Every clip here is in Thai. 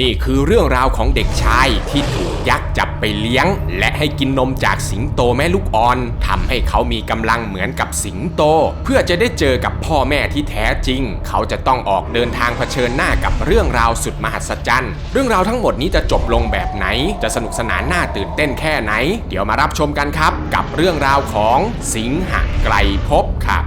นี่คือเรื่องราวของเด็กชายที่ถูกยักษ์จับไปเลี้ยง และให้กินนมจากสิงโตแม่ลูกอ่อนทำให้เขามีกำลังเหมือนกับสิงโต เพื่อจะได้เจอกับพ่อแม่ที่แท้จริง เขาจะต้องออกเดินทางเผชิญหน้ากับเรื่องราวสุดมหัศจรรย์เรื่องราวทั้งหมดนี้จะจบลงแบบไหน จะสนุกสนานน่าตื่นเต้นแค่ไหน เดี๋ยวมารับชมกันครับ กับเรื่องราวของสิงหไกลภพครับ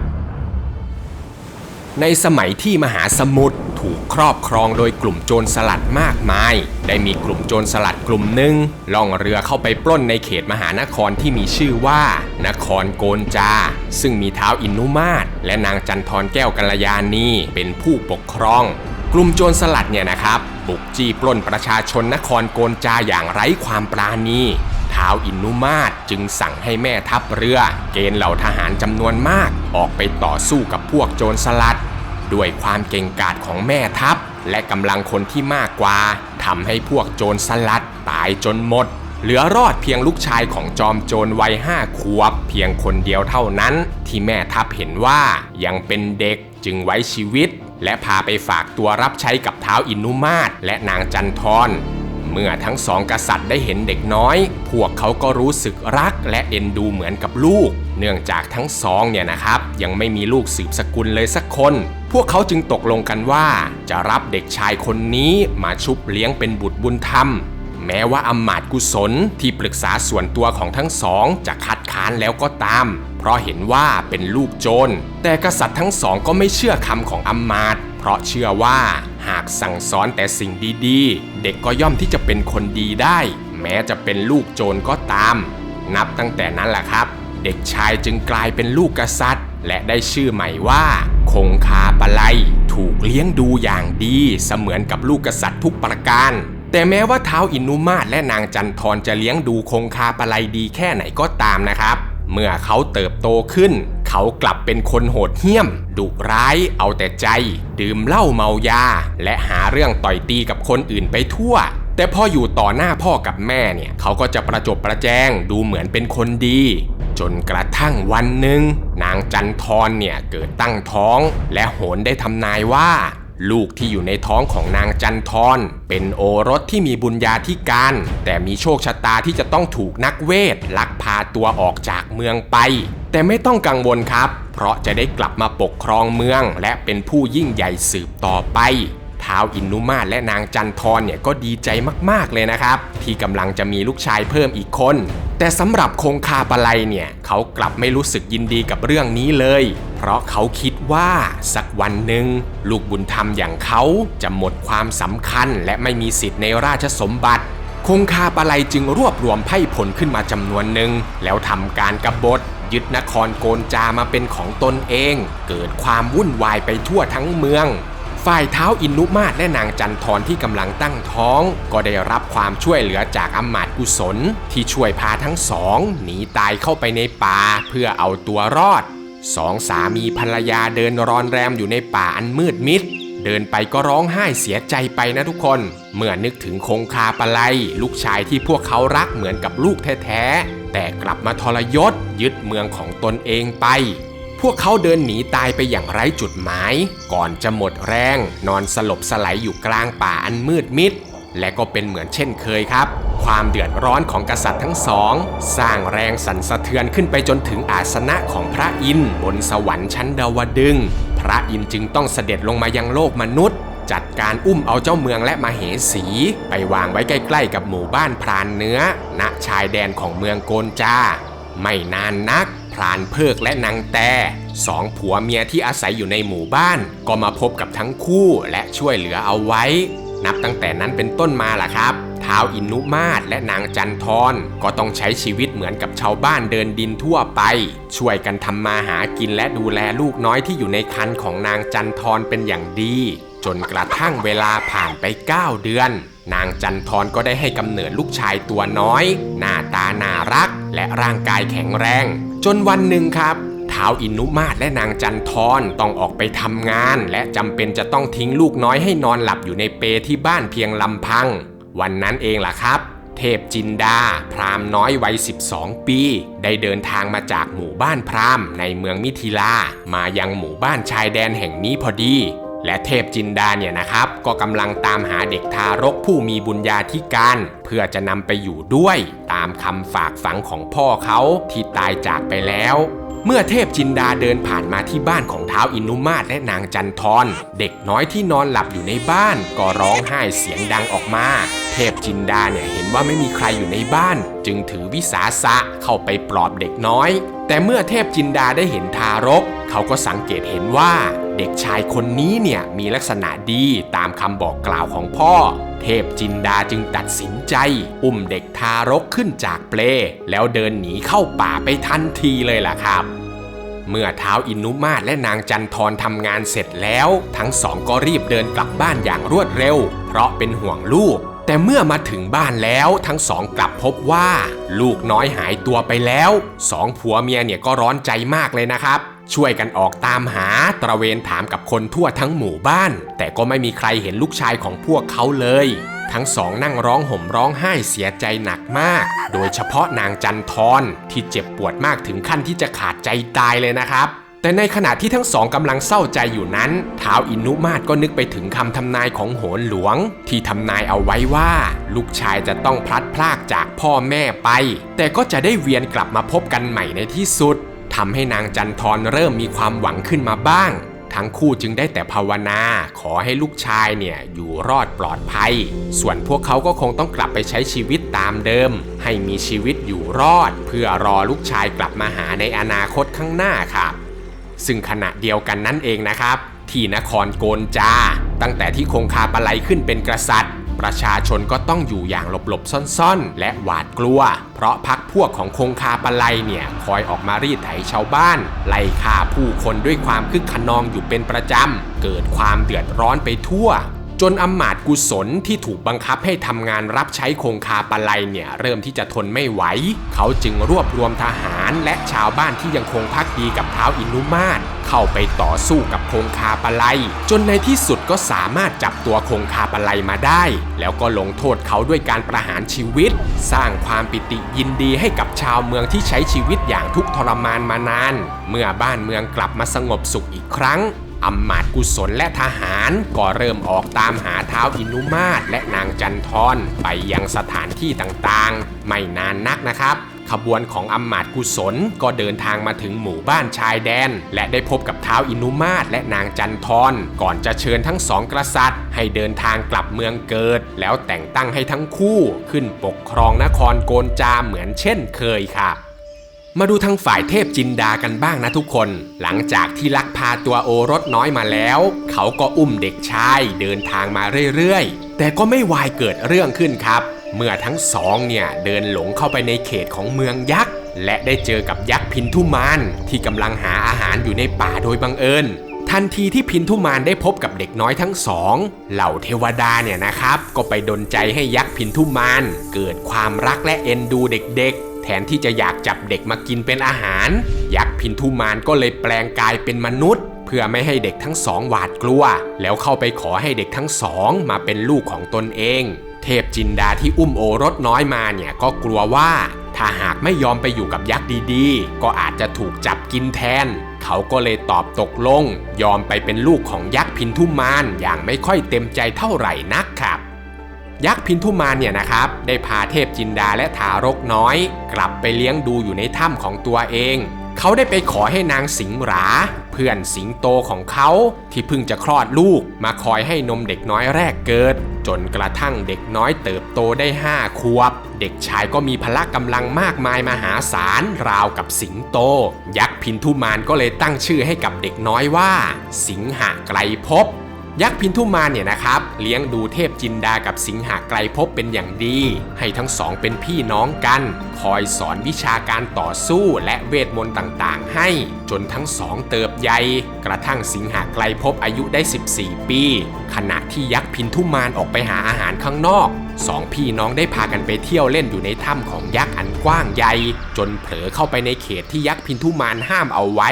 ในสมัยที่มหาสมุทร ถูกครอบครองโดยกลุ่มโจรสลัดมากมาย ได้มีกลุ่มโจรสลัดกลุ่มหนึ่งล่องเรือเข้าไปปล้นในเขตมหานครที่มีชื่อว่า นครโกนจา ซึ่งมีเท้าอินุมาตและนางจันทรแก้วกัลยาณีเป็นผู้ปกครองกลุ่มโจรสลัดเนี่ยนะครับ บุกจี้ปล้นประชาชนนครโกนจาอย่างไร้ความปราณีท้าวอินุมาตจึงสั่งให้แม่ทัพเรือ เกณฑ์เหล่าทหารจำนวนมาก ออกไปต่อสู้กับพวกโจรสลัด ด้วยความเก่งกาจของแม่ทัพ และกำลังคนที่มากกว่าทำให้พวกโจรสลัดตายจนหมด เหลือรอดเพียงลูกชายของจอมโจรวัยห้าขวบ เพียงคนเดียวเท่านั้น ที่แม่ทัพเห็นว่ายังเป็นเด็กจึงไว้ชีวิต และพาไปฝากตัวรับใช้กับเท้าอินุมาตและนางจันทรเมื่อทั้งสองกษัตริย์ได้เห็นเด็กน้อย พวกเขาก็รู้สึกรักและเอ็นดูเหมือนกับลูก เนื่องจากทั้งสองเนี่ยนะครับ ยังไม่มีลูกสืบสกุลเลยสักคน พวกเขาจึงตกลงกันว่า จะรับเด็กชายคนนี้มาชุบเลี้ยงเป็นบุตรบุญธรรม แม้ว่าอำมาตย์กุศลที่ปรึกษาส่วนตัวของทั้งสองจะคัดค้านแล้วก็ตาม เพราะเห็นว่าเป็นลูกโจร แต่กษัตริย์ทั้งสองก็ไม่เชื่อคำของอำมาตย์เพราะเชื่อว่าหากสั่งสอนแต่สิ่งดีๆ เด็กก็ย่อมที่จะเป็นคนดีได้ แม้จะเป็นลูกโจรก็ตาม นับตั้งแต่นั้นแหละครับ เด็กชายจึงกลายเป็นลูกกษัตริย์ และได้ชื่อใหม่ว่าคงคาปะไลถูกเลี้ยงดูอย่างดีเสมือนกับลูกกษัตริย์ทุกประการ แต่แม้ว่าเท้าวอินุมาตและนางจันทรจะเลี้ยงดูคงคาปะไลดีแค่ไหนก็ตามนะครับ เมื่อเขาเติบโตขึ้น เขากลับเป็นคนโหดเหี้ยม ดุร้าย เอาแต่ใจ ดื่มเหล้าเมายา และหาเรื่องต่อยตีกับคนอื่นไปทั่ว แต่พออยู่ต่อหน้าพ่อกับแม่เนี่ยเขาก็จะประจบประแจงดูเหมือนเป็นคนดี จนกระทั่งวันหนึ่งนางจันทรเนี่ยเกิดตั้งท้อง และโหนได้ทำนายว่า ลูกที่อยู่ในท้องของนางจันทรเป็นโอรสที่มีบุญญาธิการ แต่มีโชคชะตาที่จะต้องถูกนักเวทลักพาตัวออกจากเมืองไป แต่ไม่ต้องกังวลครับ เพราะจะได้กลับมาปกครองเมือง และเป็นผู้ยิ่งใหญ่สืบต่อไป ท้าวอินนุมาตและนางจันทรเนี่ยก็ดีใจมากๆเลยนะครับ ที่กำลังจะมีลูกชายเพิ่มอีกคน แต่สำหรับคงคาปะไลเนี่ยเขากลับไม่รู้สึกยินดีกับเรื่องนี้เลย เพราะเขาคิดว่าสักวันหนึ่งลูกบุญธรรมอย่างเขาจะหมดความสำคัญ และไม่มีสิทธิ์ในราชสมบัติคงคาปะไลจึงรวบรวมไพ่ผลขึ้นมาจำนวนหนึ่ง แล้วทำการกบฏ ยึดนครโกนจามาเป็นของตนเอง เกิดความวุ่นวายไปทั่วทั้งเมือง ฝ่ายเท้าอินุมาตและนางจันทรที่กำลังตั้งท้อง ก็ได้รับความช่วยเหลือจากอำมาตย์กุศล ที่ช่วยพาทั้งสองหนีตายเข้าไปในป่าเพื่อเอาตัวรอดสองสามีภรรยาเดินรอนแรมอยู่ในป่าอันมืดมิด เดินไปก็ร้องไห้เสียใจไปนะทุกคน เมื่อนึกถึงคงคาปะไลลูกชายที่พวกเขารักเหมือนกับลูกแท้ๆแต่กลับมาทรยศยึดเมืองของตนเองไป พวกเขาเดินหนีตายไปอย่างไร้จุดหมาย ก่อนจะหมดแรงนอนสลบสลายอยู่กลางป่าอันมืดมิด และก็เป็นเหมือนเช่นเคยครับ ความเดือดร้อนของกษัตริย์ทั้งสอง สร้างแรงสั่นสะเทือนขึ้นไปจนถึงอาสนะของพระอินทร์บนสวรรค์ชั้นดาวดึง พระอินทร์จึงต้องเสด็จลงมายังโลกมนุษย์ จัดการอุ้มเอาเจ้าเมืองและมาเหสี ไปวางไว้ใกล้ๆกับหมู่บ้านพรานเนื้อ ณชายแดนของเมืองโกนจาไม่นานนัก พรานเพิกและนางแต่สองผัวเมียที่อาศัยอยู่ในหมู่บ้าน ก็มาพบกับทั้งคู่และช่วยเหลือเอาไว้ นับตั้งแต่นั้นเป็นต้นมาล่ะครับท้าวอินุมาตและนางจันทรก็ต้องใช้ชีวิตเหมือนกับชาวบ้านเดินดินทั่วไป ช่วยกันทำมาหากินและดูแลลูกน้อยที่อยู่ในครรภ์ของนางจันทรเป็นอย่างดี จนกระทั่งเวลาผ่านไป 9 เดือน นางจันทรก็ได้ให้กำเนิดลูกชายตัวน้อย หน้าตาน่ารักและร่างกายแข็งแรง จนวันหนึ่งครับท้าวอินุมาตและนางจันทรต้องออกไปทำงาน และจำเป็นจะต้องทิ้งลูกน้อยให้นอนหลับอยู่ในเปที่บ้านเพียงลำพัง วันนั้นเองล่ะครับ เทพจินดา พราหมณ์น้อยวัย 12 ปี ได้เดินทางมาจากหมู่บ้านพราหมณ์ในเมืองมิถิลา มายังหมู่บ้านชายแดนแห่งนี้พอดี และเทพจินดาเนี่ยนะครับ ก็กำลังตามหาเด็กทารกผู้มีบุญญาธิการ เพื่อจะนำไปอยู่ด้วย ตามคำฝากฝังของพ่อเขาที่ตายจากไปแล้ว เมื่อเทพจินดาเดินผ่านมาที่บ้านของเท้าวอินุมาตและนางจันทรเด็กน้อยที่นอนหลับอยู่ในบ้าน ก็ร้องไห้เสียงดังออกมา เทพจินดาเนี่ยเห็นว่าไม่มีใครอยู่ในบ้าน จึงถือวิสาสะเข้าไปปลอบเด็กน้อย แต่เมื่อเทพจินดาได้เห็นทารก เขาก็สังเกตเห็นว่า เด็กชายคนนี้เนี่ยมีลักษณะดีตามคำบอกกล่าวของพ่อ เทพจินดาจึงตัดสินใจ อุ้มเด็กทารกขึ้นจากเปล แล้วเดินหนีเข้าป่าไปทันทีเลยล่ะครับเมื่อเท้าอินุมาตและนางจันทรทำงานเสร็จแล้ว ทั้งสองก็รีบเดินกลับบ้านอย่างรวดเร็ว เพราะเป็นห่วงลูก แต่เมื่อมาถึงบ้านแล้วทั้งสองกลับพบว่า ลูกน้อยหายตัวไปแล้ว สองผัวเมียเนี่ยก็ร้อนใจมากเลยนะครับ ช่วยกันออกตามหาตระเวนถามกับคนทั่วทั้งหมู่บ้าน แต่ก็ไม่มีใครเห็นลูกชายของพวกเขาเลย ทั้งสองนั่งร้องห่มร้องไห้เสียใจหนักมาก โดยเฉพาะนางจันทรที่เจ็บปวดมากถึงขั้นที่จะขาดใจตายเลยนะครับแต่ในขณะที่ทั้งสองกำลังเศร้าใจอยู่นั้นท้าวอินุมาตก็นึกไปถึงคำทำนายของโหนหลวง ที่ทำนายเอาไว้ว่า ลูกชายจะต้องพลัดพรากจากพ่อแม่ไป แต่ก็จะได้เวียนกลับมาพบกันใหม่ในที่สุด ทำให้นางจันทรเริ่มมีความหวังขึ้นมาบ้าง ทั้งคู่จึงได้แต่ภาวนา ขอให้ลูกชายเนี่ยอยู่รอดปลอดภัย ส่วนพวกเขาก็คงต้องกลับไปใช้ชีวิตตามเดิม ให้มีชีวิตอยู่รอด เพื่อรอลูกชายกลับมาหาในอนาคตข้างหน้าครับซึ่งขณะเดียวกันนั่นเองนะครับ ที่นครโกนจา ตั้งแต่ที่คงคาปะไลขึ้นเป็นกษัตริย์ ประชาชนก็ต้องอยู่อย่างหลบๆซ่อนๆ และหวาดกลัว เพราะพักพวกของคงคาปะไลเนี่ยคอยออกมารีดไถชาวบ้าน ไล่ฆ่าผู้คนด้วยความคึกขนองอยู่เป็นประจำ เกิดความเดือดร้อนไปทั่ว จนอำมาตย์กุศลที่ถูกบังคับให้ทำงานรับใช้คงคาปะไลเนี่ยเริ่มที่จะทนไม่ไหว เขาจึงรวบรวมทหารและชาวบ้านที่ยังคงพักดีกับเท้าอินุมาตเข้าไปต่อสู้กับคงคาปะไลจนในที่สุดก็สามารถจับตัวคงคาปะไลมาได้ แล้วก็ลงโทษเขาด้วยการประหารชีวิต สร้างความปิติยินดีให้กับชาวเมืองที่ใช้ชีวิตอย่างทุกทรมานมานาน เมื่อบ้านเมืองกลับมาสงบสุขอีกครั้ง อำมาตย์กุศลและทหารก็เริ่มออกตามหาเท้าอินุมาตและนางจันทรไปยังสถานที่ต่างๆ ไม่นานนักนะครับ ขบวนของอำมาตย์กุศลก็เดินทางมาถึงหมู่บ้านชายแดน และได้พบกับเท้าอินุมาตและนางจันทรก่อนจะเชิญทั้งสองกษัตริย์ ให้เดินทางกลับเมืองเกิด แล้วแต่งตั้งให้ทั้งคู่ขึ้นปกครองนครโกนจาเหมือนเช่นเคยครับ มาดูทางฝ่ายเทพจินดากันบ้างนะทุกคน หลังจากที่ลักพาตัวโอรสน้อยมาแล้ว เขาก็อุ้มเด็กชายเดินทางมาเรื่อยๆ แต่ก็ไม่วายเกิดเรื่องขึ้นครับ เมื่อทั้งสองเนี่ยเดินหลงเข้าไปในเขตของเมืองยักษ์ และได้เจอกับยักษ์พินทุมานที่กำลังหาอาหารอยู่ในป่าโดยบังเอิญทันทีที่พินทุมานได้พบกับเด็กน้อยทั้งสอง เหล่าเทวดาเนี่ยนะครับ ก็ไปดลใจให้ยักษ์พินทุมาน เกิดความรักและเอ็นดูเด็กๆ แทนที่จะอยากจับเด็กมากินเป็นอาหาร ยักษ์พินทุมานก็เลยแปลงกายเป็นมนุษย์ เพื่อไม่ให้เด็กทั้งสองหวาดกลัว แล้วเข้าไปขอให้เด็กทั้งสองมาเป็นลูกของตนเอง เทพจินดาที่อุ้มโอรสน้อยมาเนี่ยก็กลัวว่า ถ้าหากไม่ยอมไปอยู่กับยักษ์ดีๆ ก็อาจจะถูกจับกินแทน เขาก็เลยตอบตกลง ยอมไปเป็นลูกของยักษ์พินทุมานอย่างไม่ค่อยเต็มใจเท่าไหร่นักครับ ยักษ์พินทุมานเนี่ยนะครับ ได้พาเทพจินดาและทารกน้อย กลับไปเลี้ยงดูอยู่ในถ้ำของตัวเอง เขาได้ไปขอให้นางสิงหรา เพื่อนสิงโตของเขาที่เพิ่งจะคลอดลูก มาคอยให้นมเด็กน้อยแรกเกิด จนกระทั่งเด็กน้อยเติบโตได้ห้าขวบ เด็กชายก็มีพละกำลังมากมายมหาศาลราวกับสิงโต ยักษ์พินทุมานก็เลยตั้งชื่อให้กับเด็กน้อยว่า สิงหะไกลภพ ยักษ์พินทุมานเนี่ยนะครับ เลี้ยงดูเทพจินดากับสิงหาไกลภพเป็นอย่างดี ให้ทั้งสองเป็นพี่น้องกัน คอยสอนวิชาการต่อสู้และเวทมนต์ต่างๆ ให้ จนทั้งสองเติบใหญ่กระทั่งสิงหาไกลภพอายุได้ 14 ปี ขณะที่ยักษ์พินทุมานออกไปหาอาหารข้างนอกสองพี่น้องได้พากันไปเที่ยวเล่นอยู่ในถ้ำของยักษ์อันกว้างใหญ่จนเผลอเข้าไปในเขตที่ยักษ์พินทุมานห้ามเอาไว้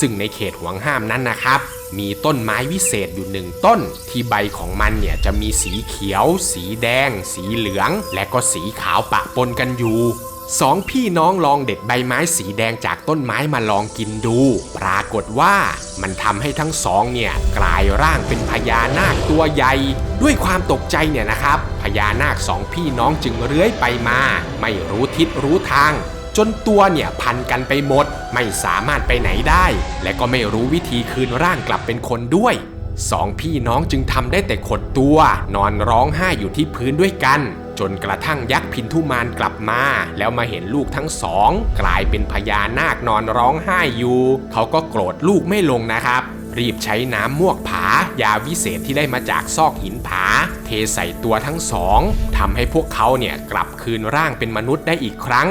ซึ่งในเขตห่วงห้ามนั้นนะครับ มีต้นไม้วิเศษอยู่หนึ่งต้น ที่ใบของมันเนี่ยจะมีสีเขียว สีแดง สีเหลือง และก็สีขาวปะปนกันอยู่สองพี่น้องลองเด็ดใบไม้สีแดงจากต้นไม้มาลองกินดู ปรากฏว่ามันทำให้ทั้งสองเนี่ยกลายร่างเป็นพญานาคตัวใหญ่ ด้วยความตกใจเนี่ยนะครับพญานาคสองพี่น้องจึงเลื้อยไปมา ไม่รู้ทิศรู้ทาง จนตัวเนี่ยพันกันไปหมด ไม่สามารถไปไหนได้ และก็ไม่รู้วิธีคืนร่างกลับเป็นคนด้วยสองพี่น้องจึงทำได้แต่ขดตัว นอนร้องไห้อยู่ที่พื้นด้วยกัน จนกระทั่งยักษ์พินทุมานกลับมา แล้วมาเห็นลูกทั้งสอง กลายเป็นพญานาคนอนร้องไห้อยู่ เขาก็โกรธลูกไม่ลงนะครับ รีบใช้น้ำมวกผายาวิเศษที่ได้มาจากซอกหินผา เทใส่ตัวทั้งสองทำให้พวกเขาเนี่ยกลับคืนร่างเป็นมนุษย์ได้อีกครั้ง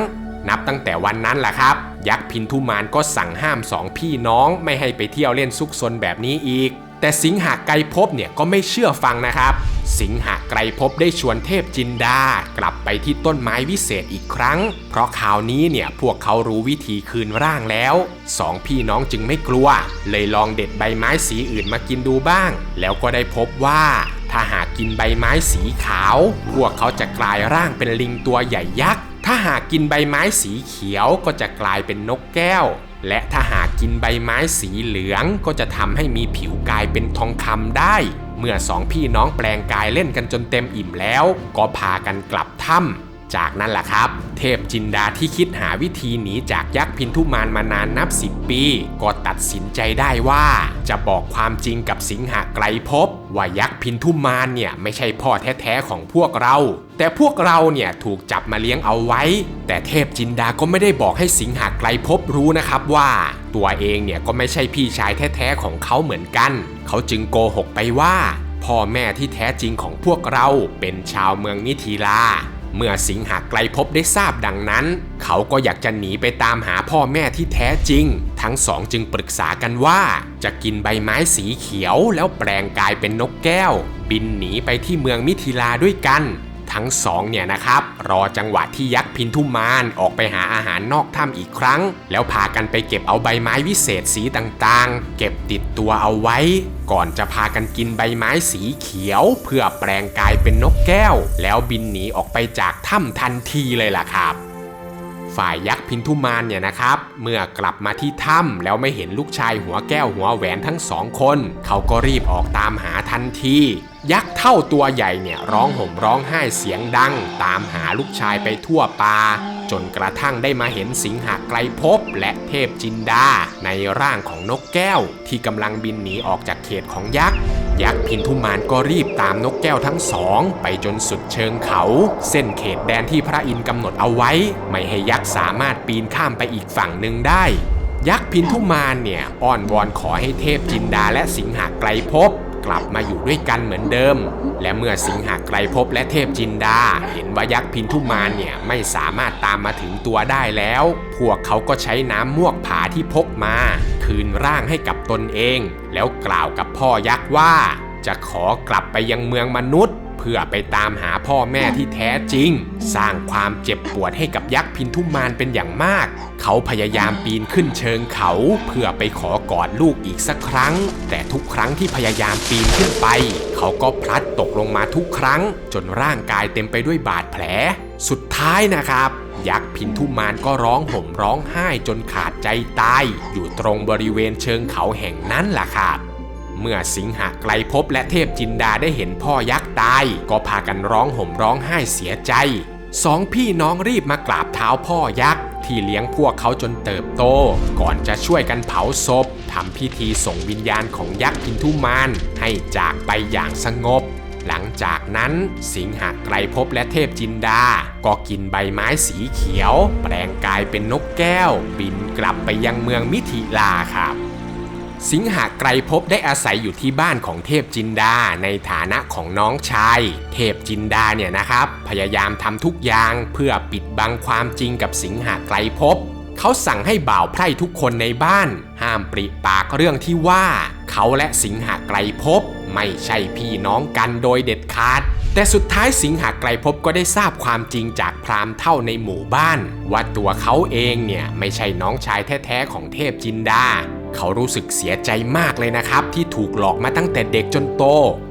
นับตั้งแต่วันนั้นแหละครับ ยักษ์พินทุมานก็สั่งห้ามสองพี่น้องไม่ให้ไปเที่ยวเล่นซุกซนแบบนี้อีก แต่สิงหาไกรภพเนี่ยก็ไม่เชื่อฟังนะครับ สิงหาไกรภพได้ชวนเทพจินดากลับไปที่ต้นไม้วิเศษอีกครั้ง เพราะคราวนี้เนี่ยพวกเขารู้วิธีคืนร่างแล้วสองพี่น้องจึงไม่กลัว เลยลองเด็ดใบไม้สีอื่นมากินดูบ้าง แล้วก็ได้พบว่าถ้าหากกินใบไม้สีขาว พวกเขาจะกลายร่างเป็นลิงตัวใหญ่ยักษ์ ถ้าหากกินใบไม้สีเขียวก็จะกลายเป็นนกแก้ว และถ้าหากกินใบไม้สีเหลืองก็จะทำให้มีผิวกายเป็นทองคำได้ เมื่อสองพี่น้องแปลงกายเล่นกันจนเต็มอิ่มแล้ว ก็พากันกลับถ้ำ จากนั้นล่ะครับ เทพจินดาที่คิดหาวิธีหนีจากยักษ์พินทุมานมานานนับสิบปี ก็ตัดสินใจได้ว่า จะบอกความจริงกับสิงหาไกลภพว่ายักษ์พินทุมานเนี่ยไม่ใช่พ่อแท้ๆของพวกเรา แต่พวกเราเนี่ยถูกจับมาเลี้ยงเอาไว้ แต่เทพจินดาก็ไม่ได้บอกให้สิงหาไกลภพรู้นะครับว่า ตัวเองเนี่ยก็ไม่ใช่พี่ชายแท้ๆของเขาเหมือนกัน เขาจึงโกหกไปว่า พ่อแม่ที่แท้จริงของพวกเราเป็นชาวเมืองนิทีลา เมื่อสิงหาไกลพบได้ทราบดังนั้น เขาก็อยากจะหนีไปตามหาพ่อแม่ที่แท้จริง ทั้งสองจึงปรึกษากันว่าจะกินใบไม้สีเขียวแล้วแปลงกายเป็นนกแก้ว บินหนีไปที่เมืองมิถิลาด้วยกัน ทั้งสองเนี่ยนะครับ รอจังหวะที่ยักษ์พินทุมานออกไปหาอาหารนอกถ้ำอีกครั้ง แล้วพากันไปเก็บเอาใบไม้วิเศษสีต่างๆ เก็บติดตัวเอาไว้ ก่อนจะพากันกินใบไม้สีเขียว เพื่อแปลงกายเป็นนกแก้ว แล้วบินหนีออกไปจากถ้ำทันทีเลยล่ะครับ ฝ่ายยักษ์พินทุมานเนี่ยนะครับ เมื่อกลับมาที่ถ้ำแล้วไม่เห็นลูกชายหัวแก้วหัวแหวนทั้งสองคน เขาก็รีบออกตามหาทันทียักษ์เท่าตัวใหญ่เนี่ยร้องห่มร้องไห้เสียงดัง ตามหาลูกชายไปทั่วป่าจนกระทั่งได้มาเห็นสิงหาไกลภพและเทพจินดาในร่างของนกแก้ว ที่กำลังบินหนีออกจากเขตของยักษ์ ยักษ์พินทุมานก็รีบตามนกแก้วทั้งสอง ไปจนสุดเชิงเขา เส้นเขตแดนที่พระอินทร์กำหนดเอาไว้ ไม่ให้ยักษ์สามารถปีนข้ามไปอีกฝั่งหนึ่งได้ ยักษ์พินทุมานเนี่ยอ้อนวอนขอให้เทพจินดาและสิงหาไกลภพกลับมาอยู่ด้วยกันเหมือนเดิม และเมื่อสิงหาไกลภพและเทพจินดา เห็นว่ายักษ์พินทุมานเนี่ยไม่สามารถตามมาถึงตัวได้แล้ว พวกเขาก็ใช้น้ำมวกผาที่พกมา คืนร่างให้กับตนเอง แล้วกล่าวกับพ่อยักษ์ว่า จะขอกลับไปยังเมืองมนุษย์ เพื่อไปตามหาพ่อแม่ที่แท้จริง สร้างความเจ็บปวดให้กับยักษ์พินทุมานเป็นอย่างมาก เขาพยายามปีนขึ้นเชิงเขา เพื่อไปขอกอดลูกอีกสักครั้ง แต่ทุกครั้งที่พยายามปีนขึ้นไป เขาก็พลัดตกลงมาทุกครั้ง จนร่างกายเต็มไปด้วยบาดแผล สุดท้ายนะครับ ยักษ์พินทุมานก็ร้องห่มร้องไห้จนขาดใจตาย อยู่ตรงบริเวณเชิงเขาแห่งนั้นล่ะครับเมื่อสิงหาไกลภพและเทพจินดาได้เห็นพ่อยักษ์ตาย ก็พากันร้องห่มร้องไห้เสียใจสองพี่น้องรีบมากราบเท้าพ่อยักษ์ที่เลี้ยงพวกเขาจนเติบโต ก่อนจะช่วยกันเผาศพทำพิธีส่งวิญญาณของยักษ์พินทุมานให้จากไปอย่างสงบ หลังจากนั้นสิงหาไกลภพและเทพจินดา ก็กินใบไม้สีเขียว แปลงกายเป็นนกแก้ว บินกลับไปยังเมืองมิถิลาครับสิงหาไกรภพได้อาศัยอยู่ที่บ้านของเทพจินดาในฐานะของน้องชาย เทพจินดาเนี่ยนะครับ พยายามทำทุกอย่างเพื่อปิดบังความจริงกับสิงหาไกรภพเขาสั่งให้บ่าวไพร่ทุกคนในบ้าน ห้ามปริปากเรื่องที่ว่า เขาและสิงหาไกรภพ ไม่ใช่พี่น้องกันโดยเด็ดขาด แต่สุดท้ายสิงหาไกรภพก็ได้ทราบความจริงจากพราหมณ์เท่าในหมู่บ้าน ว่าตัวเขาเองเนี่ยไม่ใช่น้องชายแท้ๆของเทพจินดาเขารู้สึกเสียใจมากเลยนะครับ ที่ถูกหลอกมาตั้งแต่เด็กจนโต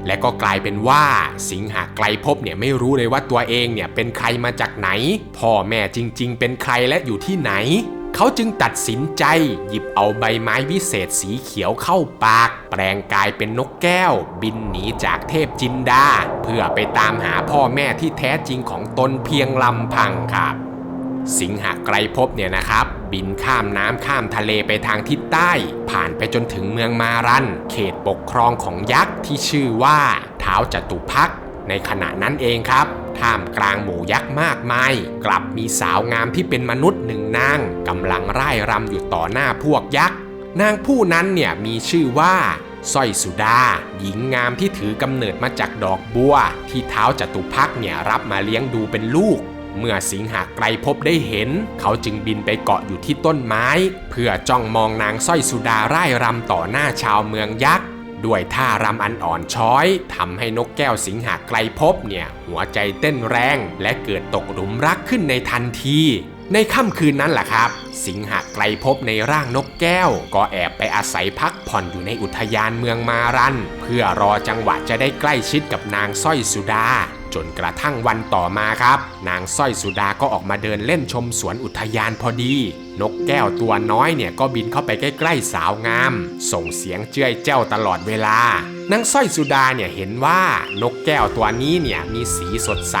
และก็กลายเป็นว่าสิงหาไกลภพเนี่ยไม่รู้เลยว่าตัวเองเนี่ยเป็นใครมาจากไหน พ่อแม่จริง ๆ เป็นใครและอยู่ที่ไหน เขาจึงตัดสินใจหยิบเอาใบไม้วิเศษสีเขียวเข้าปาก แปลงกายเป็นนกแก้ว บินหนีจากเทพจินดา เพื่อไปตามหาพ่อแม่ที่แท้จริงของตนเพียงลำพังครับสิงหไกรภพเนี่ยนะครับ บินข้ามน้ำข้ามทะเลไปทางทิศใต้ ผ่านไปจนถึงเมืองมารัน เขตปกครองของยักษ์ที่ชื่อว่าเท้าจตุพักในขณะนั้นเองครับ ท่ามกลางหมู่ยักษ์มากมาย กลับมีสาวงามที่เป็นมนุษย์หนึ่งนางกำลังร่ายรำอยู่ต่อหน้าพวกยักษ์นางผู้นั้นเนี่ยมีชื่อว่าสร้อยสุดา หญิงงามที่ถือกำเนิดมาจากดอกบัว ที่เท้าจตุพักเนี่ยรับมาเลี้ยงดูเป็นลูก เมื่อสิงหาไกรภพได้เห็น เขาจึงบินไปเกาะอยู่ที่ต้นไม้ เพื่อจ้องมองนางสร้อยสุดาร่ายรำต่อหน้าชาวเมืองยักษ์ ด้วยท่ารำอันอ่อนช้อยทำให้นกแก้วสิงหาไกลพบเนี่ยหัวใจเต้นแรงและเกิดตกหลุมรักขึ้นในทันทีในค่ำคืนนั้นแหละครับ สิงหาไกลพบในร่างนกแก้ว ก็แอบไปอาศัยพักผ่อนอยู่ในอุทยานเมืองมารัน เพื่อรอจังหวะจะได้ใกล้ชิดกับนางสร้อยสุดา จนกระทั่งวันต่อมาครับ นางสร้อยสุดาก็ออกมาเดินเล่นชมสวนอุทยานพอดี นกแก้วตัวน้อยเนี่ยก็บินเข้าไปใกล้ๆสาวงาม ส่งเสียงเจ้ยเจ้าตลอดเวลานางสร้อยสุดาเนี่ยเห็นว่านกแก้วตัวนี้เนี่ยมีสีสดใส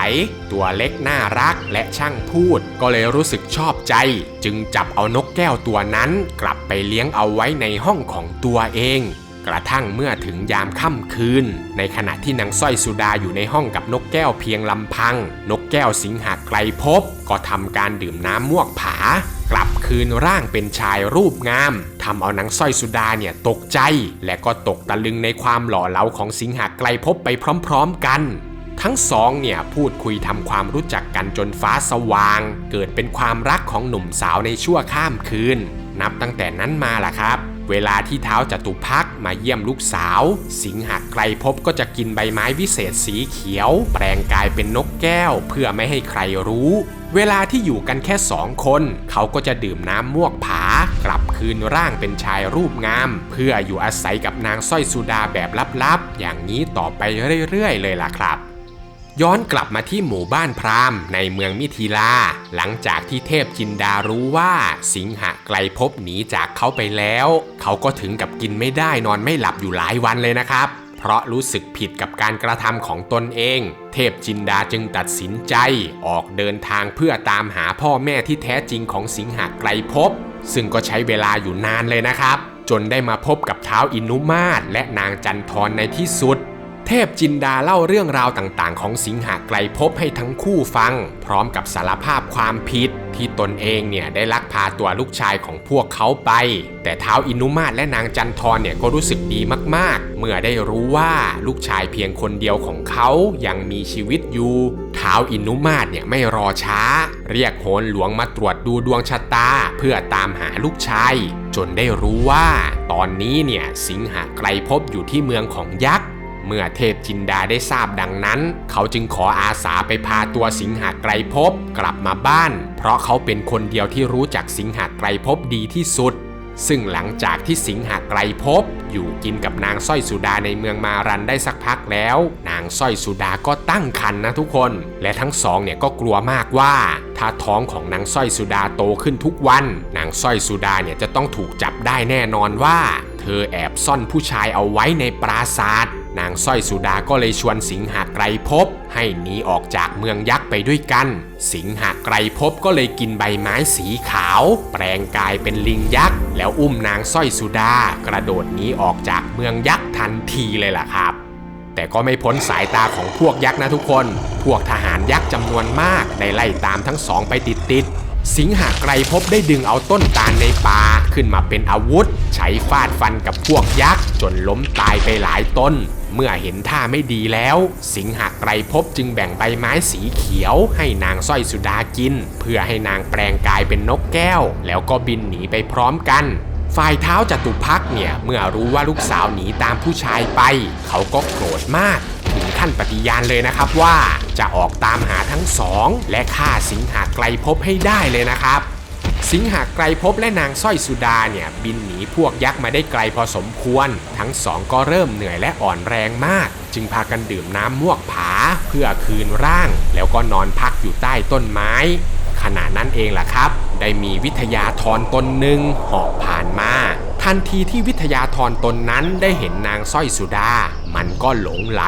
ตัวเล็กน่ารักและช่างพูด ก็เลยรู้สึกชอบใจ จึงจับเอานกแก้วตัวนั้นกลับไปเลี้ยงเอาไว้ในห้องของตัวเอง กระทั่งเมื่อถึงยามค่ำคืน ในขณะที่นางสร้อยสุดาอยู่ในห้องกับนกแก้วเพียงลำพัง นกแก้วสิงหาไกลภพก็ทำการดื่มน้ำมวกผากลับคืนร่างเป็นชายรูปงามทำเอานางสร้อยสุดาเนี่ยตกใจ และก็ตกตะลึงในความหล่อเหลาของสิงหาไกลภพไปพร้อมๆกันทั้งสองเนี่ยพูดคุยทำความรู้จักกันจนฟ้าสว่าง เกิดเป็นความรักของหนุ่มสาวในชั่วข้ามคืน นับตั้งแต่นั้นมาล่ะครับ เวลาที่เท้าจตุพัก มาเยี่ยมลูกสาว สิงหาไกลภพก็จะกินใบไม้วิเศษสีเขียว แปลงกายเป็นนกแก้ว เพื่อไม่ให้ใครรู้ เวลาที่อยู่กันแค่สองคน เขาก็จะดื่มน้ำมวกผากลับคืนร่างเป็นชายรูปงาม เพื่ออยู่อาศัยกับนางสร้อยสุดาแบบลับๆ อย่างนี้ต่อไปเรื่อยๆ เลยล่ะครับ ย้อนกลับมาที่หมู่บ้านพราหมณ์ในเมืองมิถิลา หลังจากที่เทพจินดารู้ว่าสิงหะไกลภพหนีจากเขาไปแล้ว เขาก็ถึงกับกินไม่ได้นอนไม่หลับอยู่หลายวันเลยนะครับ เพราะรู้สึกผิดกับการกระทำของตนเอง เทพจินดาจึงตัดสินใจออกเดินทางเพื่อตามหาพ่อแม่ที่แท้จริงของสิงหะไกลภพซึ่งก็ใช้เวลาอยู่นานเลยนะครับ จนได้มาพบกับเท้าอินุมาศและนางจันทรในที่สุด เทพจินดาเล่าเรื่องราวต่างๆ ของสิงหาไกลภพให้ทั้งคู่ฟัง พร้อมกับสารภาพความผิด ที่ตนเองเนี่ยได้ลักพาตัวลูกชายของพวกเขาไป แต่เท้าอินุมาศและนางจันทรเนี่ยก็รู้สึกดีมากๆ เมื่อได้รู้ว่าลูกชายเพียงคนเดียวของเขายังมีชีวิตอยู่เท้าวอินุมาศเนี่ยไม่รอช้า เรียกโหนหลวงมาตรวจดูดวงชะตา เพื่อตามหาลูกชาย จนได้รู้ว่า ตอนนี้เนี่ยสิงหาไกลภพอยู่ที่เมืองของยักษ์ เมื่อเทพจินดาได้ทราบดังนั้น เขาจึงขออาสาไปพาตัวสิงหาไกรภพกลับมาบ้าน เพราะเขาเป็นคนเดียวที่รู้จักสิงหาไกรภพดีที่สุด ซึ่งหลังจากที่สิงหาไกรภพอยู่กินกับนางสร้อยสุดาในเมืองมารันได้สักพักแล้ว นางสร้อยสุดาก็ตั้งครรภ์นะทุกคน และทั้งสองเนี่ยก็กลัวมากว่า ถ้าท้องของนางสร้อยสุดาโตขึ้นทุกวัน นางสร้อยสุดาเนี่ยจะต้องถูกจับได้แน่นอนว่า เธอแอบซ่อนผู้ชายเอาไว้ในปราศาสตร์ นางสร้อยสุดาก็เลยชวนสิงหาไกรภพให้หนีออกจากเมืองยักษ์ไปด้วยกัน สิงหาไกรภพก็เลยกินใบไม้สีขาว แปลงกายเป็นลิงยักษ์ แล้วอุ้มนางสร้อยสุดา กระโดดหนีออกจากเมืองยักษ์ทันทีเลยล่ะครับแต่ก็ไม่พ้นสายตาของพวกยักษ์นะทุกคน พวกทหารยักษ์จำนวนมากได้ไล่ตามทั้งสองไปติดๆ สิงหาไกรภพได้ดึงเอาต้นตาลในป่าขึ้นมาเป็นอาวุธ ใช้ฟาดฟันกับพวกยักษ์ จนล้มตายไปหลายต้น เมื่อเห็นท่าไม่ดีแล้ว สิงหาไกรภพจึงแบ่งใบไม้สีเขียว ให้นางสร้อยสุดากิน เพื่อให้นางแปลงกายเป็นนกแก้ว แล้วก็บินหนีไปพร้อมกันฝ่ายเท้าจตุพักเนี่ย เมื่อรู้ว่าลูกสาวหนีตามผู้ชายไป เขาก็โกรธมาก ถึงขั้นปฏิญาณเลยนะครับว่าจะออกตามหาทั้งสองและฆ่าสิงหาไกลภพให้ได้เลยนะครับ สิงหาไกรภพและนางสร้อยสุดาเนี่ยบินหนีพวกยักษ์มาได้ไกลพอสมควร ทั้งสองก็เริ่มเหนื่อยและอ่อนแรงมาก จึงพากันดื่มน้ำมวกผาเพื่อคืนร่าง แล้วก็นอนพักอยู่ใต้ต้นไม้ ขณะนั้นเองล่ะครับ ได้มีวิทยาธรตนหนึ่งหาะผ่านมา ทันทีที่วิทยาธรตนนั้นได้เห็นนางสร้อยสุดา มันก็หลงไหล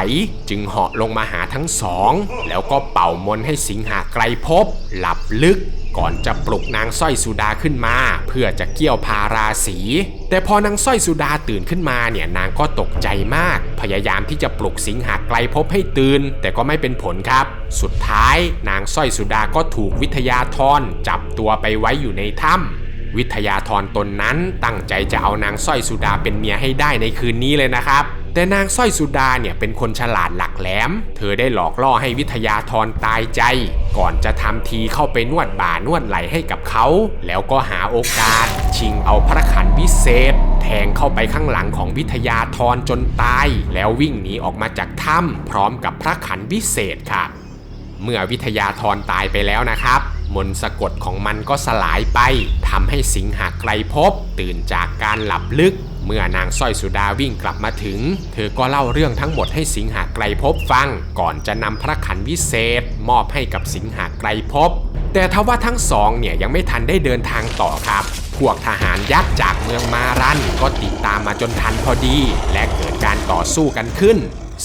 จึงเหาะลงมาหาทั้งสอง แล้วก็เป่ามนให้สิงหาไกลภพหลับลึก ก่อนจะปลุกนางสร้อยสุดาขึ้นมา เพื่อจะเกี่ยวพาราสี แต่พอนางสร้อยสุดาตื่นขึ้นมาเนี่ยนางก็ตกใจมาก พยายามที่จะปลุกสิงหาไกลภพให้ตื่น แต่ก็ไม่เป็นผลครับ สุดท้าย นางสร้อยสุดาก็ถูกวิทยาธรจับตัวไปไว้อยู่ในถ้ำ วิทยาธรตนนั้นตั้งใจจะเอานางสร้อยสุดาเป็นเมียให้ได้ในคืนนี้เลยนะครับ แต่นางสร้อยสุดาเนี่ยเป็นคนฉลาดหลักแหลม เธอได้หลอกล่อให้วิทยาธรตายใจ ก่อนจะทำทีเข้าไปนวดบ่านวดไหล่ให้กับเขา แล้วก็หาโอกาส ชิงเอาพระขันวิเศษ แทงเข้าไปข้างหลังของวิทยาธรจนตาย แล้ววิ่งหนีออกมาจากถ้ำพร้อมกับพระขันวิเศษครับเมื่อวิทยาธรตายไปแล้วนะครับ มนสะกดของมันก็สลายไปทำให้สิงหาไกลภพตื่นจากการหลับลึก เมื่อนางสร้อยสุดาวิ่งกลับมาถึง เธอก็เล่าเรื่องทั้งหมดให้สิงหาไกลภพฟัง ก่อนจะนำพระขันวิเศษ มอบให้กับสิงหาไกลภพแต่ทว่าทั้งสองเนี่ยยังไม่ทันได้เดินทางต่อครับ พวกทหารยักษ์จากเมืองมารันก็ติดตามมาจนทันพอดี และเกิดการต่อสู้กันขึ้น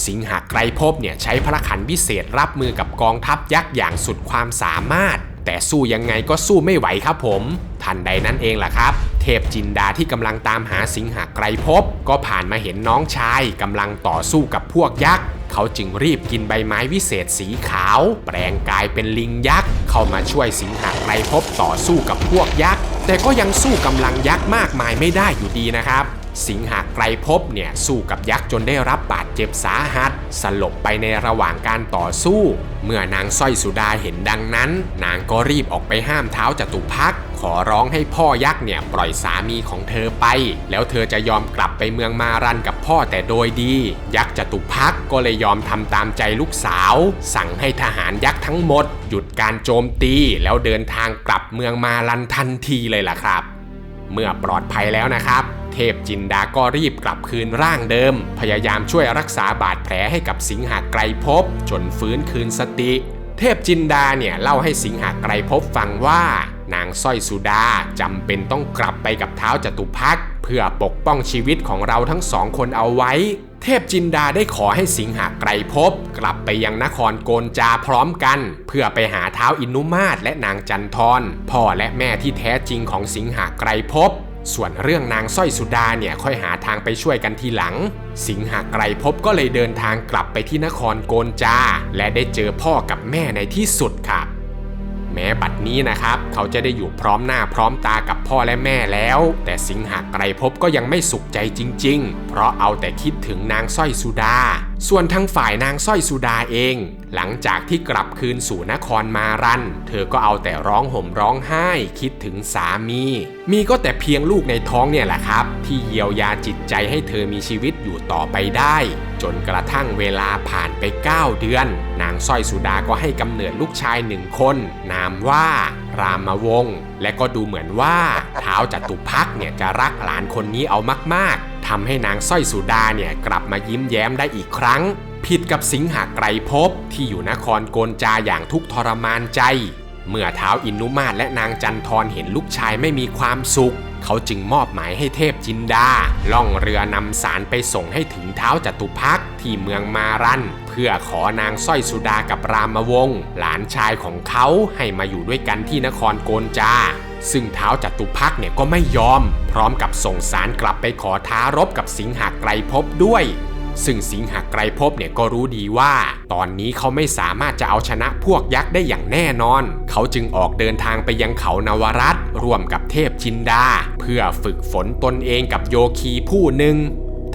สิงหาไกรภพเนี่ยใช้พระขันวิเศษรับมือกับกองทัพยักษ์อย่างสุดความสามารถ แต่สู้ยังไงก็สู้ไม่ไหวครับผม ทันใดนั้นเองล่ะครับ เทพจินดาที่กำลังตามหาสิงหไกรภพก็ผ่านมาเห็นน้องชายกำลังต่อสู้กับพวกยักษ์เขาจึงรีบกินใบไม้วิเศษสีขาว แปลงกายเป็นลิงยักษ์เข้ามาช่วยสิงหไกรภพต่อสู้กับพวกยักษ์แต่ก็ยังสู้กำลังยักษ์มากมายไม่ได้อยู่ดีนะครับ สิงหาไกรภพเนี่ยสู้กับยักษ์จนได้รับบาดเจ็บสาหัส สลบไปในระหว่างการต่อสู้ เมื่อนางสร้อยสุดาเห็นดังนั้น นางก็รีบออกไปห้ามเท้าจตุพักขอร้องให้พ่อยักษ์เนี่ยปล่อยสามีของเธอไป แล้วเธอจะยอมกลับไปเมืองมารันกับพ่อแต่โดยดี ยักษ์จตุพักก็เลยยอมทำตามใจลูกสาว สั่งให้ทหารยักษ์ทั้งหมด หยุดการโจมตีแล้วเดินทางกลับเมืองมารันทันทีเลยล่ะครับ เมื่อปลอดภัยแล้วนะครับ เทพจินดาก็รีบกลับคืนร่างเดิม พยายามช่วยรักษาบาดแผลให้กับสิงหาไกรภพจนฟื้นคืนสติ เทพจินดาเนี่ยเล่าให้สิงหาไกรภพฟังว่านางสร้อยสุดาจำเป็นต้องกลับไปกับเท้าจตุพักเพื่อปกป้องชีวิตของเราทั้งสองคนเอาไว้ เทพจินดาได้ขอให้สิงหาไกรภพกลับไปยังนครโกนจาพร้อมกัน เพื่อไปหาเท้าอินุมาศและนางจันทรพ่อและแม่ที่แท้จริงของสิงหาไกรภพ ส่วนเรื่องนางสร้อยสุดาเนี่ยค่อยหาทางไปช่วยกันทีหลัง สิงหาไกรภพก็เลยเดินทางกลับไปที่นครโกนจา และได้เจอพ่อกับแม่ในที่สุดครับแม้บัดนี้นะครับ เขาจะได้อยู่พร้อมหน้าพร้อมตากับพ่อและแม่แล้ว แต่สิงหาไกรภพก็ยังไม่สุขใจจริง ๆ เพราะเอาแต่คิดถึงนางสร้อยสุดา ส่วนทางฝ่ายนางสร้อยสุดาเอง หลังจากที่กลับคืนสู่นครมารัน เธอก็เอาแต่ร้องห่มร้องไห้คิดถึงสามี มีก็แต่เพียงลูกในท้องเนี่ยแหละครับ ที่เยียวยาจิตใจให้เธอมีชีวิตอยู่ต่อไปได้ จนกระทั่งเวลาผ่านไป 9 เดือน นางสร้อยสุดาก็ให้กำเนิดลูกชายหนึ่งคน นามว่ารามวงศ์และก็ดูเหมือนว่าเท้าจัตุพักเนี่ยจะรักหลานคนนี้เอามากๆ ทำให้นางสร้อยสุดาเนี่ยกลับมายิ้มแย้มได้อีกครั้ง ผิดกับสิงหาไกรภพที่อยู่นครโกนจาอย่างทุกทรมานใจ เมื่อเท้าอินุมาศและนางจันทรเห็นลูกชายไม่มีความสุข เขาจึงมอบหมายให้เทพจินดา ล่องเรือนำสารไปส่งให้ถึงเท้าจตุพักที่เมืองมารันเพื่อขอนางสร้อยสุดากับรามวงศ์หลานชายของเขาให้มาอยู่ด้วยกันที่นครโกนจา ซึ่งเท้าวจตุพักเนี่ยก็ไม่ยอม พร้อมกับส่งสารกลับไปขอท้ารบกับสิงหาไกรภพด้วย ซึ่งสิงหาไกรภพเนี่ยก็รู้ดีว่า ตอนนี้เขาไม่สามารถจะเอาชนะพวกยักษ์ได้อย่างแน่นอน เขาจึงออกเดินทางไปยังเขานวรัตร่วมกับเทพจินดา เพื่อฝึกฝนตนเองกับโยคีผู้หนึ่ง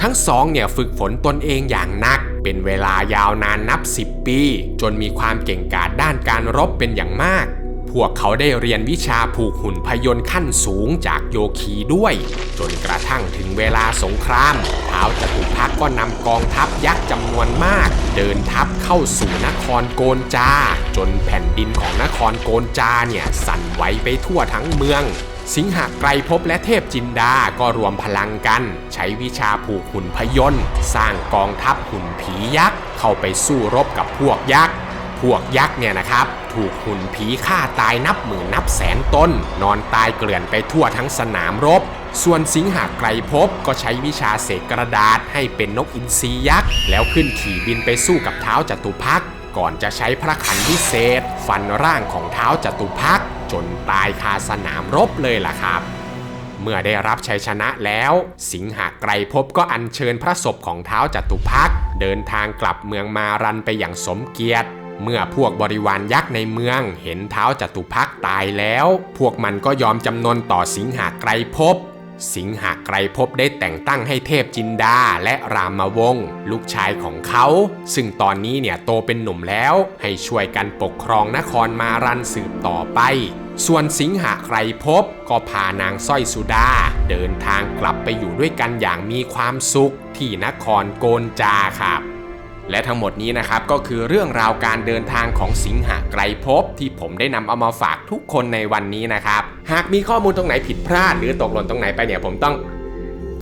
ทั้งสองเนี่ยฝึกฝนตนเองอย่างหนัก เป็นเวลายาวนานนับ 10 ปี จนมีความเก่งกาจด้านการรบเป็นอย่างมาก พวกเขาได้เรียนวิชาผูกหุ่นพยนต์ขั้นสูงจากโยคีด้วย จนกระทั่งถึงเวลาสงครามท้าวจตุพักก็นำกองทัพยักษ์จำนวนมาก เดินทัพเข้าสู่นครโกนจา จนแผ่นดินของนครโกนจาเนี่ยสั่นไหวไปทั่วทั้งเมืองสิงหไกรภพและเทพจินดา ก็รวมพลังกัน ใช้วิชาผูกหุ่นพยนต์ สร้างกองทัพหุ่นผียักษ์ เข้าไปสู้รบกับพวกยักษ์ พวกยักษ์เนี่ยนะครับ ถูกหุ่นผีฆ่าตายนับหมื่นนับแสนต้น นอนตายเกลื่อนไปทั่วทั้งสนามรบ ส่วนสิงหไกรภพก็ใช้วิชาเสกกระดาษให้เป็นนกอินทรียักษ์ แล้วขึ้นขี่บินไปสู้กับเท้าจตุพักก่อนจะใช้พระขันวิเศษ ฟันร่างของเท้าจตุพักจนตายคาสนามรบเลยล่ะครับเมื่อได้รับชัยชนะแล้ว สิงหไกรภพก็อัญเชิญพระศพของเท้าจัตุพักเดินทางกลับเมืองมารันไปอย่างสมเกียรติ เมื่อพวกบริวารยักษ์ในเมืองเห็นเท้าจตุพักตายแล้ว พวกมันก็ยอมจำนนต่อสิงหไกรภพสิงหไกรภพได้แต่งตั้งให้เทพจินดาและรามวงศ์ลูกชายของเขา ซึ่งตอนนี้เนี่ยโตเป็นหนุ่มแล้ว ให้ช่วยกันปกครองนครมารันสืบต่อไป ส่วนสิงหไกรภพก็พานางสร้อยสุดา เดินทางกลับไปอยู่ด้วยกันอย่างมีความสุขที่นครโกนจาครับ และทั้งหมดนี้นะครับก็คือเรื่องราวการเดินทางของสิงหไกรภพที่ผมได้นำเอามาฝากทุกคนในวันนี้นะครับ หากมีข้อมูลตรงไหนผิดพลาด หรือตกหล่นตรงไหนไปเนี่ยผมต้อง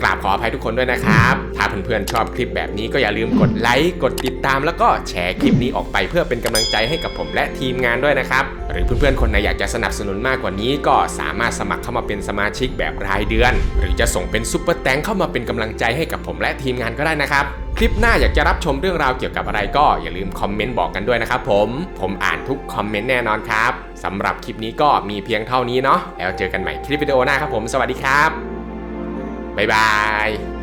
กราบขออภัยทุกคนด้วยนะครับ ถ้าเพื่อนๆชอบคลิปแบบนี้ก็อย่าลืมกดไลค์ กดติดตาม แล้วก็แชร์คลิปนี้ออกไปเพื่อเป็นกำลังใจให้กับผมและทีมงานด้วยนะครับ หรือเพื่อนๆคนไหนอยากจะสนับสนุนมากกว่านี้ ก็สามารถสมัครเข้ามาเป็นสมาชิกแบบรายเดือน หรือจะส่งเป็นซุปเปอร์แตงเข้ามาเป็นกำลังใจให้กับผมและทีมงานก็ได้นะครับคลิปหน้าอยากจะรับชมเรื่องราวเกี่ยวกับอะไรก็อย่าลืมคอมเมนต์บอกกันด้วยนะครับผม ผมอ่านทุกคอมเมนต์แน่นอนครับสำหรับคลิปนี้ก็มีเพียงเท่านี้เนาะแล้วเจอกันใหม่คลิปวิดีโอหน้าครับผม สวัสดีครับ บ๊ายบาย